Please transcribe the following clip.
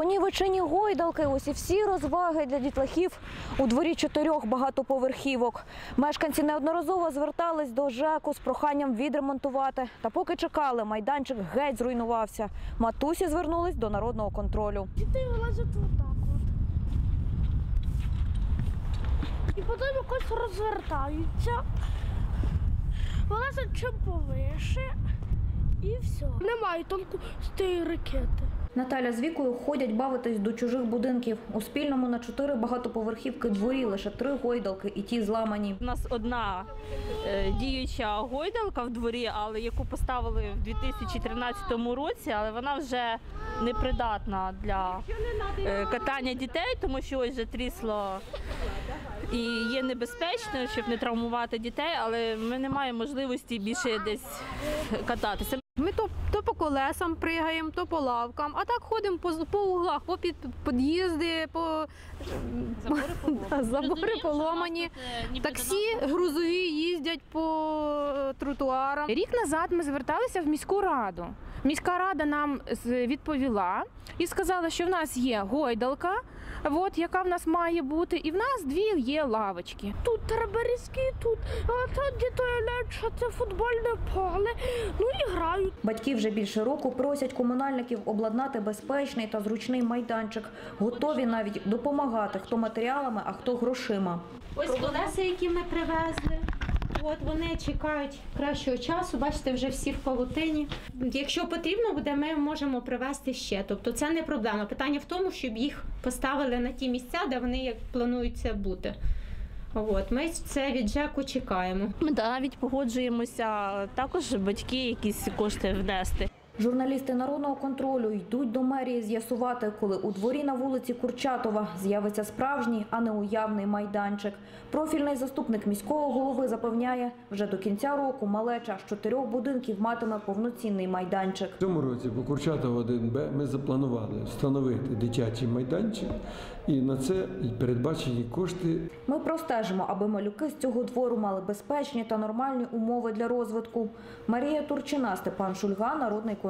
Понівечені гойдалки, ось і всі розваги для дітлахів у дворі чотирьох багатоповерхівок. Мешканці неодноразово звертались до ЖЕКу з проханням відремонтувати. Та поки чекали, майданчик геть зруйнувався. Матусі звернулись до народного контролю. Діти вилазять отак от. І потім якось розвертаються. Вилазять чим повише. І все. Немає тієї ракети. Наталя з вікою ходять бавитись до чужих будинків. У спільному на чотири багатоповерхівки дворі лише три гойдалки і ті зламані. У нас одна е, діюча гойдалка в дворі, але яку поставили в 2013 році, але вона вже непридатна для е, катання дітей, тому що ось вже трісло і є небезпечно, щоб не травмувати дітей, але ми не маємо можливості більше десь кататися. Ми то, то по колесам пригаємо, то по лавкам, а так ходимо по, по углах, по під під'їзди, по Да, забори поломані. Таксі грузові їздять по е, тротуарам. Рік назад ми зверталися в міську раду. Міська рада нам з- відповіла і сказала, що в нас є гойдалка, от, яка в нас має бути, і в нас дві є лавочки. Тут Тарабарівський, тут, а тут де туалет, це футбольне поле. Ну і грають. Батьки вже більше року просять комунальників обладнати безпечний та зручний майданчик. Готові навіть допомагати хто матеріалами, а хто грошима. Ось колеса, які ми привезли. От вони чекають кращого часу. Бачите, вже всі в павутині. Якщо потрібно буде, ми можемо привезти ще. Тобто це не проблема. Питання в тому, щоб їх поставили на ті місця, де вони як плануються бути. От ми це від ЖЕКу чекаємо. Ми навіть погоджуємося також батьки якісь кошти внести. Журналісти народного контролю йдуть до мерії з'ясувати, коли у дворі на вулиці Курчатова з'явиться справжній, а не уявний майданчик. Профільний заступник міського голови запевняє, вже до кінця року малеча з чотирьох будинків матиме повноцінний майданчик. В цьому році по Курчатова 1Б ми запланували встановити дитячий майданчик, і на це передбачені кошти Ми простежимо, аби малюки з цього двору мали безпечні та нормальні умови для розвитку. Марія Турчина, Степан Шульга, Народний контроль.